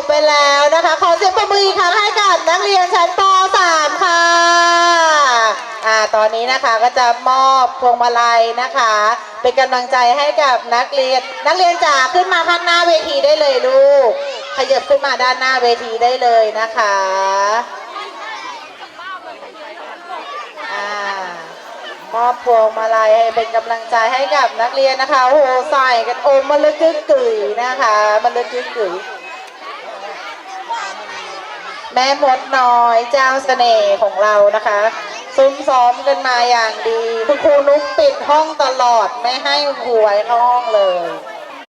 บไปแล้วนะคะ ขอเสียงปรบมืออีกับนักเรียนชั้นป .3 ค่ะอ่าตอนนี้นะคะก็จะมอบพวงมาลัยนะคะ เป็นกำลังใจให้กับนักเรียน นักเรียนจ๋าขึ้นมาข้างหน้าเวทีได้เลยลูก ขยับขึ้นมาด้านหน้าเวทีได้เลยนะคะอ่ามอบพวงมาลัยให้เป็นกำลังใจให้กับนักเรียนนะคะโอ้โหใส่กันโอมมันลึกกึ๋ยนะคะ มันลึกกึ๋ย แม่มดน้อยเจ้าเสน่ห์ของเรานะคะซุ้มซ้อมกันมาอย่างดี คุณครูนุ๊กปิดห้องตลอดไม่ให้หวยเข้าห้องเลย